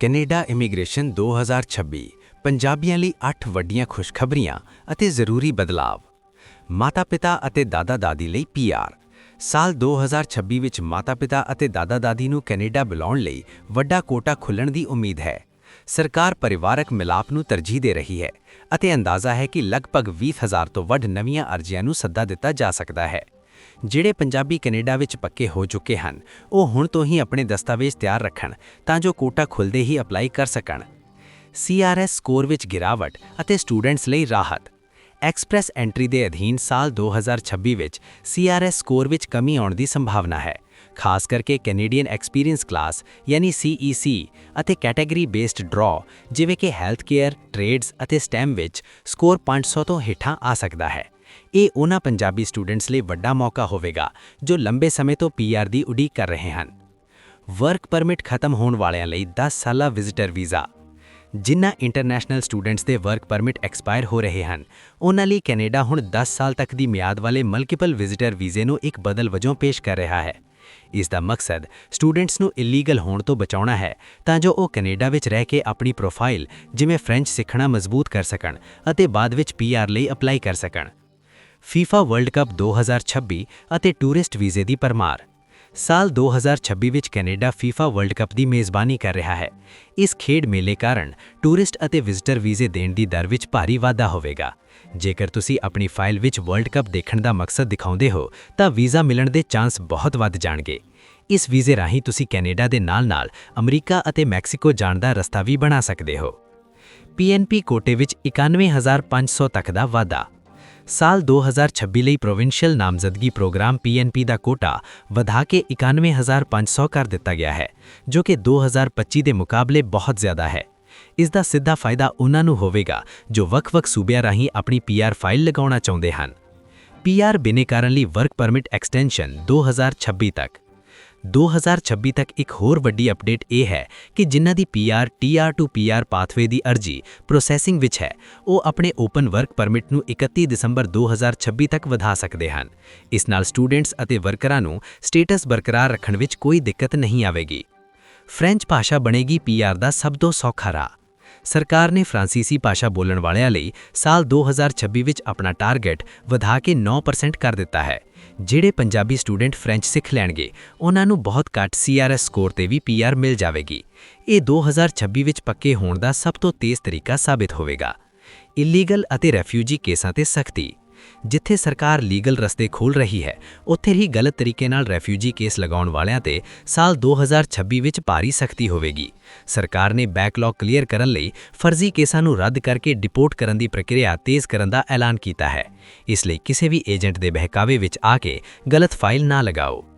Canada immigration 2026 ਪੰਜਾਬੀਆਂ ਲਈ 8 ਵੱਡੀਆਂ ਖੁਸ਼ਖਬਰੀਆਂ ਅਤੇ ਜ਼ਰੂਰੀ ਬਦਲਾਵ। ਮਾਤਾ-ਪਿਤਾ ਅਤੇ ਦਾਦਾ-ਦਾਦੀ ਲਈ ਪੀਆਰ ਸਾਲ 2026 ਵਿੱਚ ਮਾਤਾ-ਪਿਤਾ ਅਤੇ ਦਾਦਾ-ਦਾਦੀ ਨੂੰ ਕੈਨੇਡਾ ਬੁਲਾਉਣ ਲਈ ਵੱਡਾ ਕੋਟਾ ਖੁੱਲਣ ਦੀ ਉਮੀਦ ਹੈ। ਸਰਕਾਰ ਪਰਿਵਾਰਕ ਮਿਲਾਪ ਨੂੰ ਤਰਜੀਹ ਦੇ ਰਹੀ ਹੈ ਅਤੇ ਅੰਦਾਜ਼ਾ ਹੈ ਕਿ ਲਗਭਗ 20000 ਤੋਂ ਵੱਧ ਨਵੀਆਂ ਅਰਜ਼ੀਆਂ ਨੂੰ ਸੱਦਾ ਦਿੱਤਾ ਜਾ ਸਕਦਾ ਹੈ। ਜਿਹੜੇ ਪੰਜਾਬੀ ਕੈਨੇਡਾ ਵਿੱਚ ਪੱਕੇ ਹੋ ਚੁੱਕੇ ਹਨ, ਉਹ ਹੁਣ ਤੋਂ ਹੀ ਆਪਣੇ ਦਸਤਾਵੇਜ਼ ਤਿਆਰ ਰੱਖਣ ਤਾਂ ਜੋ ਕੋਟਾ ਖੁੱਲਦੇ ਹੀ ਅਪਲਾਈ ਕਰ ਸਕਣ। ਸੀਆਰਐਸ ਸਕੋਰ ਵਿੱਚ ਗਿਰਾਵਟ ਅਤੇ ਸਟੂਡੈਂਟਸ ਲਈ ਰਾਹਤ। ਐਕਸਪ੍ਰੈਸ ਐਂਟਰੀ ਦੇ ਅਧੀਨ ਸਾਲ 2026 ਵਿੱਚ ਸੀਆਰਐਸ ਸਕੋਰ ਵਿੱਚ ਕਮੀ ਆਉਣ ਦੀ ਸੰਭਾਵਨਾ ਹੈ, ਖਾਸ ਕਰਕੇ ਕੈਨੇਡੀਅਨ ਐਕਸਪੀਰੀਅੰਸ ਕਲਾਸ ਯਾਨੀ CEC ਅਤੇ ਕੈਟਾਗਰੀ ਬੇਸਡ ਡਰਾ ਜਿਵੇਂ ਕਿ ਹੈਲਥ ਕੇਅਰ, ਟ੍ਰੇਡਸ ਅਤੇ ਸਟੈਮ ਵਿੱਚ ਸਕੋਰ 500 ਤੋਂ ਹੇਠਾਂ ਆ ਸਕਦਾ ਹੈ। ਇਹ ਉਹਨਾਂ ਪੰਜਾਬੀ ਸਟੂਡੈਂਟਸ ਲਈ ਵੱਡਾ ਮੌਕਾ ਹੋਵੇਗਾ, ਜੋ ਲੰਬੇ ਸਮੇਂ ਤੋਂ ਪੀਆਰ ਦੀ ਉਡੀਕ ਕਰ ਰਹੇ ਹਨ। ਵਰਕ ਪਰਮਿਟ ਖਤਮ ਹੋਣ ਵਾਲਿਆਂ ਲਈ 10 ਸਾਲਾ ਵਿਜ਼ਿਟਰ ਵੀਜ਼ਾ। ਜਿਨ੍ਹਾਂ ਇੰਟਰਨੈਸ਼ਨਲ ਸਟੂਡੈਂਟਸ ਦੇ ਵਰਕ ਪਰਮਿਟ ਐਕਸਪਾਇਰ ਹੋ ਰਹੇ ਹਨ, ਉਹਨਾਂ ਲਈ ਕੈਨੇਡਾ ਹੁਣ 10 ਸਾਲ ਤੱਕ ਦੀ ਮਿਆਦ ਵਾਲੇ ਮਲਟੀਪਲ ਵਿਜ਼ਿਟਰ ਵੀਜ਼ੇ ਨੂੰ ਇੱਕ ਬਦਲ ਵਜੋਂ ਪੇਸ਼ ਕਰ ਰਿਹਾ ਹੈ। ਇਸ ਦਾ ਮਕਸਦ ਸਟੂਡੈਂਟਸ ਨੂੰ ਇਲੀਗਲ ਹੋਣ ਤੋਂ ਬਚਾਉਣਾ ਹੈ, ਤਾਂ ਜੋ ਉਹ ਕੈਨੇਡਾ ਵਿੱਚ ਰਹਿ ਕੇ ਆਪਣੀ ਪ੍ਰੋਫਾਈਲ, ਜਿਵੇਂ ਫ੍ਰੈਂਚ ਸਿੱਖਣਾ ਮਜ਼ਬੂਤ ਕਰ ਸਕਣ ਅਤੇ ਬਾਅਦ ਵਿੱਚ ਪੀਆਰ ਲਈ ਅਪਲਾਈ ਕਰ ਸਕਣ। ਫੀਫਾ ਵਰਲਡ ਕੱਪ 2026 ਅਤੇ ਟੂਰਿਸਟ ਵੀਜ਼ੇ ਦੀ ਪਰਮਾਰ ਸਾਲ 2026 ਵਿੱਚ ਕੈਨੇਡਾ ਫੀਫਾ ਵਰਲਡ ਕੱਪ ਦੀ ਮੇਜ਼ਬਾਨੀ ਕਰ ਰਿਹਾ ਹੈ। ਇਸ ਖੇਡ ਮੇਲੇ ਕਾਰਨ ਟੂਰਿਸਟ ਅਤੇ ਵਿਜ਼ਟਰ ਵੀਜ਼ੇ ਦੇਣ ਦੀ ਦਰ ਵਿੱਚ ਭਾਰੀ ਵਾਧਾ ਹੋਵੇਗਾ। ਜੇਕਰ ਤੁਸੀਂ ਆਪਣੀ ਫਾਈਲ ਵਿੱਚ ਵਰਲਡ ਕੱਪ ਦੇਖਣ ਦਾ ਮਕਸਦ ਦਿਖਾਉਂਦੇ ਹੋ, ਤਾਂ ਵੀਜ਼ਾ ਮਿਲਣ ਦੇ ਚਾਂਸ ਬਹੁਤ ਵੱਧ ਜਾਣਗੇ। ਇਸ ਵੀਜ਼ੇ ਰਾਹੀਂ ਤੁਸੀਂ ਕੈਨੇਡਾ ਦੇ ਨਾਲ-ਨਾਲ ਅਮਰੀਕਾ ਅਤੇ ਮੈਕਸੀਕੋ ਜਾਣ ਦਾ ਰਸਤਾ ਵੀ ਬਣਾ ਸਕਦੇ ਹੋ। ਪੀਐਨਪੀ ਕੋਟੇ ਵਿੱਚ 91500 ਤੱਕ ਦਾ ਵਾਧਾ। ਸਾਲ 2026 ਲਈ ਪ੍ਰੋਵਿੰਸ਼ੀਅਲ ਨਾਮਜ਼ਦਗੀ ਪ੍ਰੋਗਰਾਮ ਪੀਐਨਪੀ ਦਾ ਕੋਟਾ ਵਧਾ ਕੇ 91500 ਕਰ ਦਿੱਤਾ ਗਿਆ ਹੈ, ਜੋ ਕਿ 2025 ਦੇ ਮੁਕਾਬਲੇ ਬਹੁਤ ਜ਼ਿਆਦਾ ਹੈ। ਇਸ ਦਾ ਸਿੱਧਾ ਫਾਇਦਾ ਉਹਨਾਂ ਨੂੰ ਹੋਵੇਗਾ, ਜੋ ਵੱਖ-ਵੱਖ ਸੂਬਿਆਂ ਰਾਹੀਂ ਆਪਣੀ ਪੀਆਰ ਫਾਈਲ ਲਗਾਉਣਾ ਚਾਹੁੰਦੇ ਹਨ। ਪੀਆਰ ਬਿਨੇਕਾਰਨ ਲਈ ਵਰਕ ਪਰਮਿਟ ਐਕਸਟੈਂਸ਼ਨ 2026 ਤੱਕ। 2026 ਤੱਕ ਇੱਕ ਹੋਰ ਵੱਡੀ ਅਪਡੇਟ ਇਹ ਹੈ ਕਿ ਜਿਨ੍ਹਾਂ ਦੀ PR TR to PR pathway ਦੀ ਅਰਜੀ ਪ੍ਰੋਸੈਸਿੰਗ ਵਿੱਚ ਹੈ, ਉਹ ਆਪਣੇ ਓਪਨ ਵਰਕ ਪਰਮਿਟ ਨੂੰ 31 ਦਸੰਬਰ 2026 ਤੱਕ ਵਧਾ ਸਕਦੇ ਹਨ। ਇਸ ਨਾਲ ਸਟੂਡੈਂਟਸ ਅਤੇ ਵਰਕਰਾਂ ਨੂੰ ਸਟੇਟਸ ਬਰਕਰਾਰ ਰੱਖਣ ਵਿੱਚ ਕੋਈ ਦਿੱਕਤ ਨਹੀਂ ਆਵੇਗੀ। ਫ੍ਰੈਂਚ ਭਾਸ਼ਾ ਬਣੇਗੀ ਪੀਆਰ ਦਾ ਸਭ ਤੋਂ ਸੌਖਾ ਰਾਹ। ਸਰਕਾਰ ਨੇ ਫ੍ਰਾਂਸੀਸੀ ਭਾਸ਼ਾ ਬੋਲਣ ਵਾਲਿਆਂ ਲਈ ਸਾਲ 2026 ਵਿੱਚ ਆਪਣਾ ਟਾਰਗੇਟ ਵਧਾ ਕੇ 9% ਕਰ ਦਿੱਤਾ ਹੈ। ਜਿਹੜੇ ਪੰਜਾਬੀ ਸਟੂਡੈਂਟ ਫ੍ਰੈਂਚ ਸਿੱਖ ਲੈਣਗੇ, ਉਹਨਾਂ ਨੂੰ ਬਹੁਤ ਘੱਟ ਸੀਆਰਐਸ ਸਕੋਰ ਤੇ ਵੀ ਪੀਆਰ ਮਿਲ ਜਾਵੇਗੀ। ਇਹ 2026 ਵਿੱਚ ਪੱਕੇ ਹੋਣ ਦਾ ਸਭ ਤੋਂ ਤੇਜ਼ ਤਰੀਕਾ ਸਾਬਿਤ ਹੋਵੇਗਾ। ਇਲੀਗਲ ਅਤੇ ਰੈਫਿਊਜੀ ਕੇਸਾਂ ਤੇ ਸਖਤੀ। ਜਿੱਥੇ ਸਰਕਾਰ ਲੀਗਲ ਰਸਤੇ ਖੋਲ ਰਹੀ ਹੈ, ਉੱਥੇ ਹੀ ਗਲਤ ਤਰੀਕੇ ਨਾਲ ਰੈਫਿਊਜੀ ਕੇਸ ਲਗਾਉਣ ਵਾਲਿਆਂ ਤੇ ਸਾਲ 2026 ਵਿੱਚ ਭਾਰੀ ਸਖਤੀ ਹੋਵੇਗੀ। ਸਰਕਾਰ ਨੇ ਬੈਕਲੌਗ ਕਲੀਅਰ ਕਰਨ ਲਈ ਫਰਜ਼ੀ ਕੇਸਾਂ ਨੂੰ ਰੱਦ ਕਰਕੇ ਡਿਪੋਰਟ ਕਰਨ ਦੀ ਪ੍ਰਕਿਰਿਆ ਤੇਜ਼ ਕਰਨ ਦਾ ਐਲਾਨ ਕੀਤਾ ਹੈ। ਇਸ ਲਈ ਕਿਸੇ ਵੀ ਏਜੰਟ ਦੇ ਬਹਿਕਾਵੇ ਵਿੱਚ ਆ ਕੇ ਗਲਤ ਫਾਈਲ ਨਾ ਲਗਾਓ।